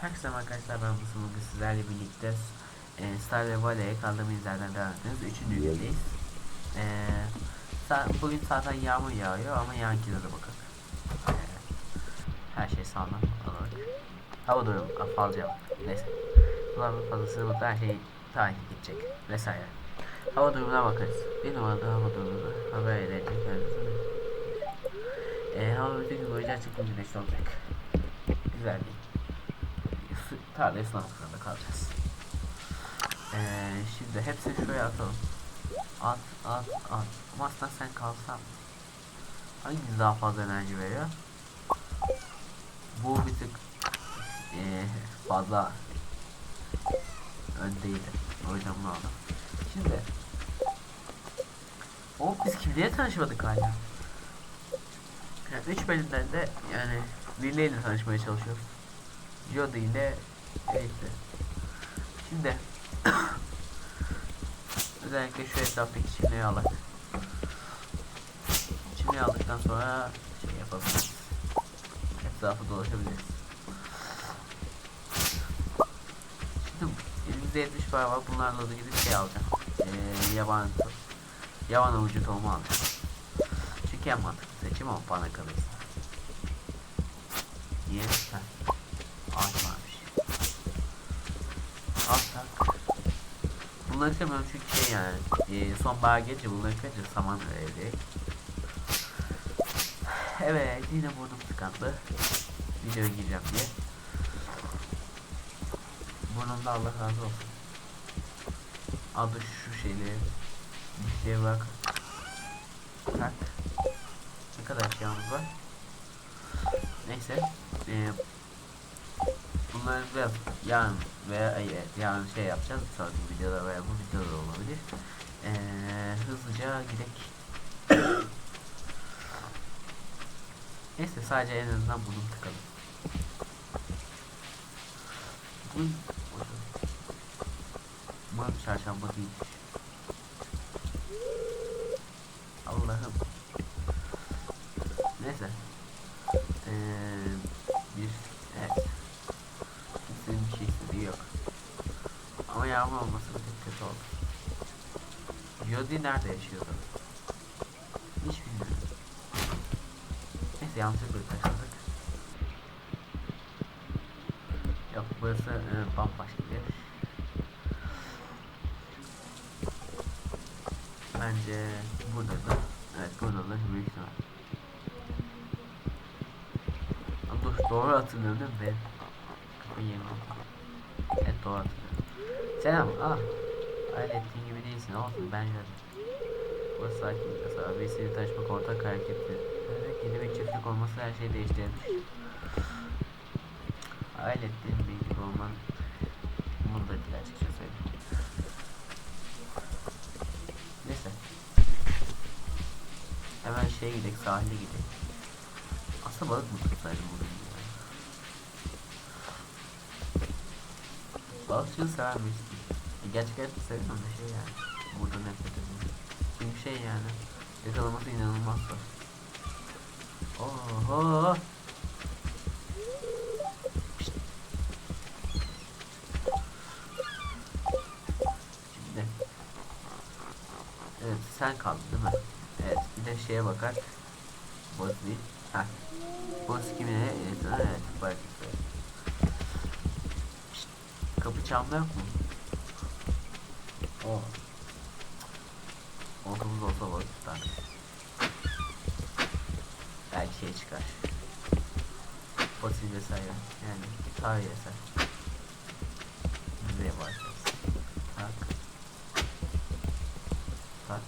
Herkese arkadaşlar ben Musa bugün sizlerle birlikte e, Star ve Valley'e kaldığımız yerden devam ediyoruz. Üçüncü gündeyiz. E, sa- bugün zaten yağmur yağıyor ama yarınkileri bakın. E, her şey sağlam olarak. Hava durumu fazla yok. Neyse. Bunların fazlasını mutlu her şey takip edecek vesaire. Hava durumuna bakarız. Bir numarada hava durumunu haber edecek. E, hava bütün gün boyunca açık bir güneş olacak. Güzel değil sulamak zorunda kalacağız. Ee, şimdi hepsini şuraya atalım. At, at, at. Ama aslında sen kalsan hangisi daha fazla enerji veriyor? Bu bir tık ee, fazla öndeydi. O yüzden bunu aldım. Şimdi o biz kimliğe tanışmadık hala. Yani 3 bölümden de yani ile tanışmaya çalışıyoruz. Jody ile Elif'le. Şimdi özellikle şu etraftaki çimleri alak. Çimleri aldıktan sonra şey yapabiliriz. Etrafı dolaşabiliriz. Şimdi elimizde 70 para var. Bunlarla da gidip şey alacağım. Ee, yaban yaban avucu tohumu alacağım. Çünkü en mantıklı seçim o bana kalırsa. Niye? Ha. Ağaç varmış. Alsak. Bunları sevmiyorum çünkü şey yani e, sonbahar gelince bunları kırınca saman verecek. Evet yine burnum tıkandı. Videoya gireceğim diye. Burnumda Allah razı olsun. Adı şu şeyleri. Bir şeye bak. Tak. Ne kadar eşyamız var. Neyse. Ee, bunları biraz yarın veya evet, yarın şey yapacağız. Sonraki videoda veya bu videoda da olabilir. Ee, hızlıca gidek. Neyse sadece en azından bunu tıkalım. Bu Umarım çarşamba değil. Allah'ım. Neyse. Ee, bir evet. Kimsenin bir şey istediği yok. Ama yağmur olması da pek kötü oldu. Jody nerede yaşıyordu? Hiç bilmiyorum. Neyse yanlışlıkla taşladık. Yok burası e, bambaşka bir yer. Bence burada da evet burada da büyük ihtimal. Dur doğru hatırlıyorum değil mi ben? Kapıyı yemem. Evet doğru hatırlıyorum. Selam ah. Hayal değilsin olsun ben gördüm. Burası sakin bir kasaba. Birisiyle tanışmak ortak hareketli. Evet yeni bir çiftlik olması her şeyi değiştirmiş. Hayal bir gibi olman umurumda değil açıkça söyleyeyim. Neyse. Hemen şeye gidelim sahile gidelim. Aslında balık mı tutsaydım ya? Balıkçılığı sever miyiz? E, Gerçekten seviyorum da şey yani. Burada nefret ediyorum. Çünkü şey yani. Yakalaması inanılmaz zor. Oho. Pişt. Şimdi. Evet sen kaldın değil mi? Evet bir de şeye bakar. Boz değil. Heh. Boz kimine? Evet, evet bak. Kapı çalma yok mu? Oh. Oltamız olsa balık tutar. Belki şey çıkar. Fosil vesaire. Yani tarih eser. Buraya başlarız. Tak. Tak.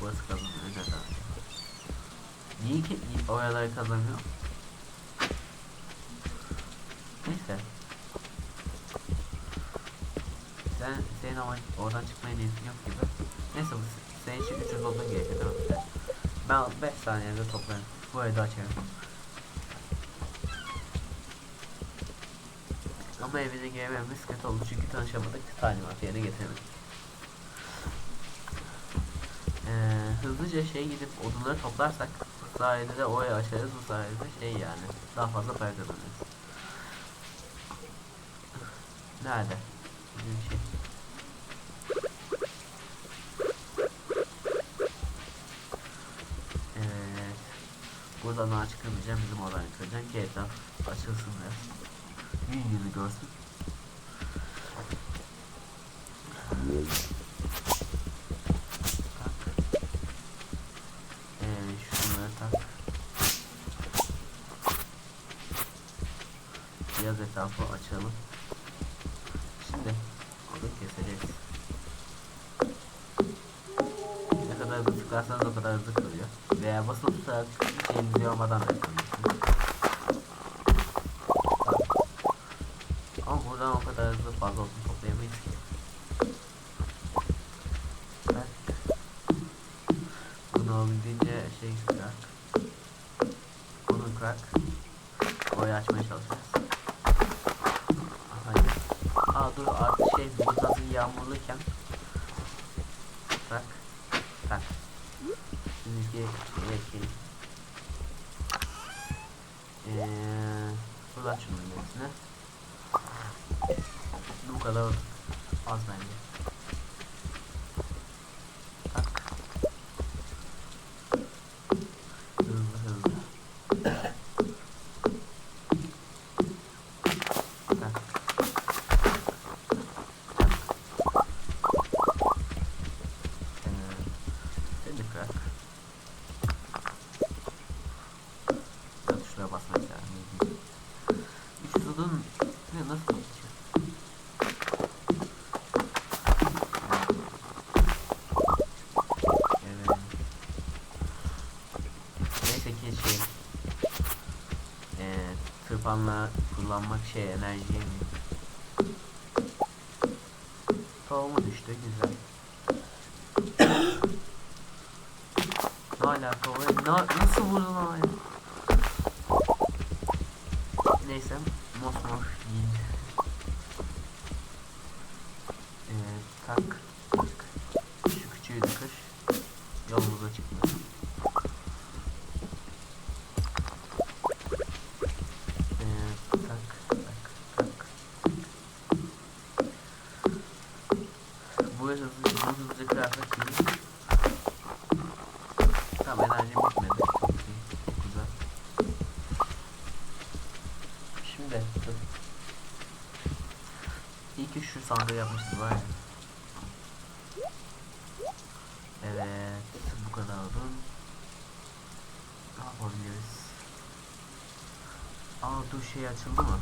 Burası kazanıyor. Neden? Niye ki oraları kazanıyor? Neyse. Sen senin ama oradan çıkmaya niyetin yok gibi. Neyse bu se- senin için 300 olman gerekiyor mi? Evet. Ben 5 saniyede toplarım. Bu arada açarım. Ama evine girememiz kötü oldu çünkü tanışamadık. Talimatı yerine getiremedik. Ee, hızlıca şey gidip odunları toplarsak bu sayede de oraya açarız bu sayede şey yani daha fazla para kazanırız. Nerede? Evet. Buradan ağaç kırmayacağım. Bizim oradan kıracağım ki etraf açılsın biraz. Gün yüzü görsün. Ee. Biraz etrafı açalım. Şimdi bunu keseceğiz. Ne tıklarsanız o kadar hızlı kırıyor. Veya basılı tutarak hiç elinizi yormadan da kırıyorsunuz. Ama buradan o kadar hızlı fazla olsun toplayamayız ki. Ben bunu olabildiğince şey kırak. Bunu kırak. Orayı açmaya çalışacağız. Hayır. Aa dur artık şey bu yağmurluyken Bak Bak Şey ekleyelim Eee Buradan şunun hepsine. Bu kadar az bence Tak Hızlı hızlı Tak Ee, Seni bırak. Ben şuraya basmak lazım. Üç uzun ne nasıl basacağım? Evet. Neyse ki şey ee, tırpanla kullanmak şey enerji yemiyor. Tohumu düştü güzel. Ne alaka o? Na, nasıl vurdun oraya? Neyse, mosmor yiyin. Ee, tak, Bu hızlı hızlı hızlı kıyafet giyin. Tamam enerjim bitmedi. Çok iyi. Çok. Şimdi dur. İyi ki şu sandığı yapmışız var ya. Evet. Bu kadar oldu. Ne yapabiliriz? Aa dur şey açıldı mı?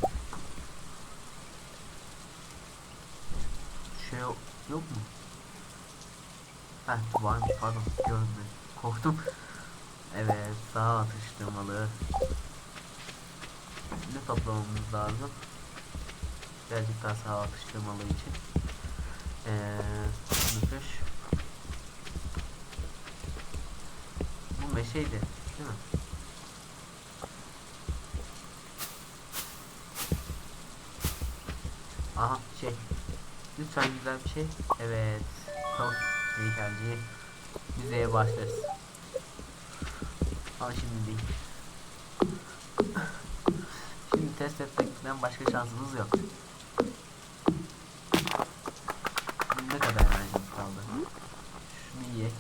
Şey yok yok mu? Heh varmış pardon görmedim. Korktum. Evet sağ atıştırmalı. Ne toplamamız lazım? Birazcık daha sağ atıştırmalı için. Eee nüfuş. Bu meşeydi değil mi? Aha şey. Lütfen güzel bir şey. Evet. Tavuk heykelci. Müzeye başlarız. Ama şimdi değil. Şimdi test etmekten başka şansımız yok. Ne kadar enerjimiz kaldı? Şunu yiyek.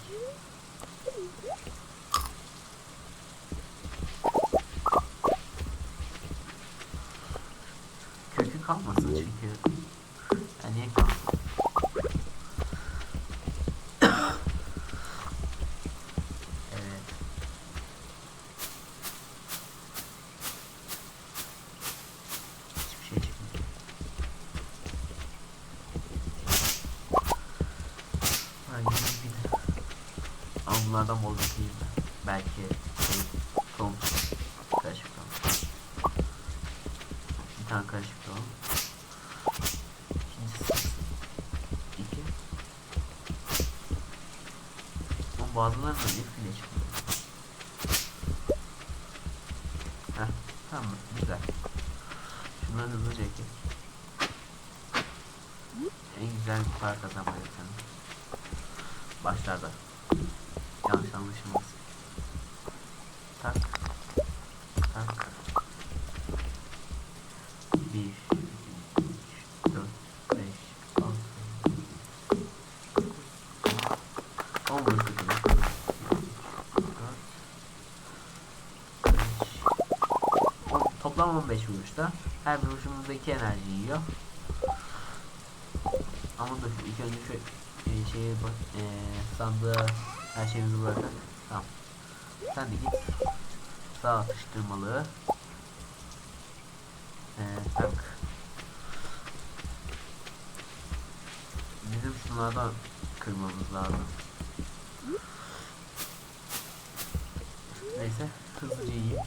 Kökü kalmasın çünkü. Ya niye kalsın? Evet. Hiçbir şey çıkmıyor. Ha yine bir de. Ama bunlardan ben. Belki şey, tohum. Karışık tohum. Bir tane karışık tohum. İki. Ama bazılarında bir file çıkıyor. Tamam güzel. Şunları hızlıca ekle. En güzel bir para kazanmayı. Başlarda. Yanlış anlaşılmasın. Tak. Tak. Bir. 15 vuruşta her bir vuruşumuzda 2 enerji yiyor. Ama dur ilk önce şu e, şeye bak e, sandığı her şeyimizi bırakalım. Tamam. Sen de git. Sağ atıştırmalığı. E, tak. Bizim şunlardan kırmamız lazım. Neyse hızlıca yiyeyim.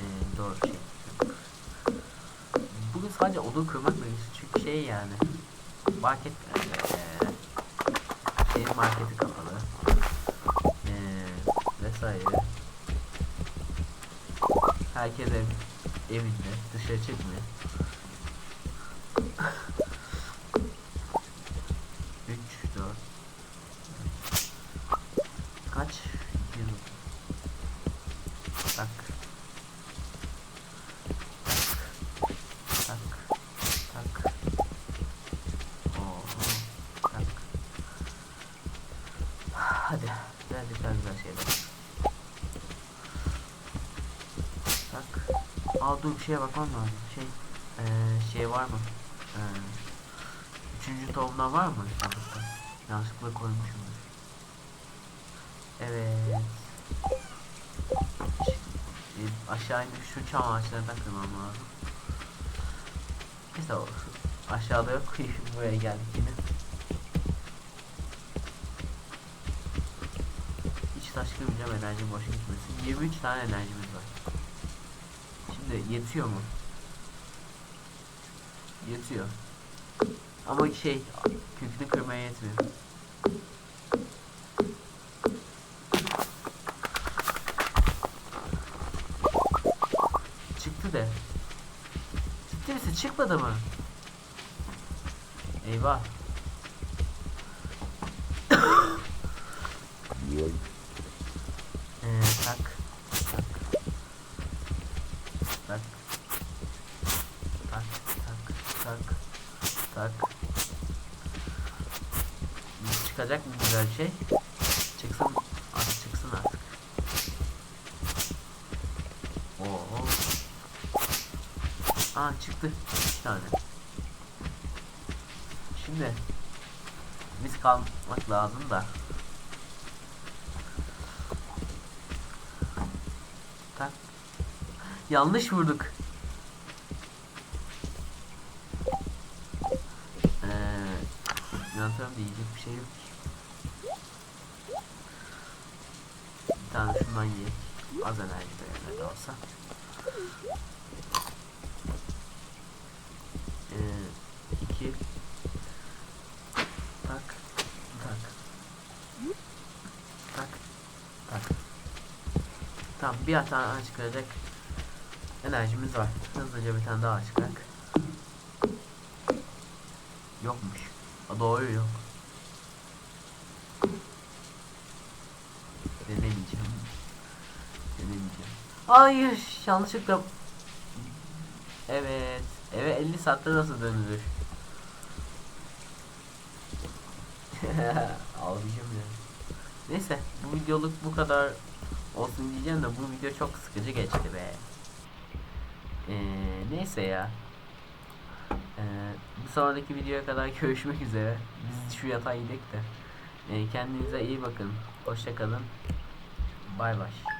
Ee, doğru şey. Bugün sadece odun kırmak mıyız? Şey yani market ee, şehir marketi kapalı. Ee, vesaire. Herkes ev, evinde dışarı çıkmıyor. 3 4 Kaç? 200 Tak Tak Tak Tak Oo Tak Hadi Güzel güzel güzel şeyler Tak Aa dur bir şeye bakmam lazım şey eee şey var mı Eee Üçüncü tohumdan var mı sandıkta? Yanlışlıkla koymuşumdur. Evet. Ş- e, aşağı inip şu çam ağaçlarından kırmam lazım. Neyse aşağıda yok. Buraya geldik yine. Hiç taş kırmayacağım enerji boş gitmesin. 23 tane enerjimiz Şimdi yetiyor mu? Yetiyor. Ama şey kökünü kırmaya yetmiyor. Çıktı de. Ciddi misin? Çıkmadı mı? Eyvah. Ee. Tak. Çıkacak mı güzel bir şey? Çıksın. Artık çıksın artık. Oo. Aa çıktı. İki tane. Şimdi biz kalmak lazım da. Tak. Yanlış vurduk. Eee Yöntem diyecek bir şey yok ki. Bir tane şundan ye. Az enerji de de olsa. Tamam bir tane daha enerjimiz var. Hızlıca bir tane daha çıkarak. Yokmuş. A, doğru yok. Hayır yanlışlıkla. Evet. Eve 50 saatte nasıl dönülür? Ağlayacağım ya. Neyse bu videoluk bu kadar olsun diyeceğim de bu video çok sıkıcı geçti be. Ee, neyse ya. Ee, bir sonraki videoya kadar görüşmek üzere. Biz şu yatağa gidelim de. Ee, kendinize iyi bakın. Hoşça kalın. Bay bay.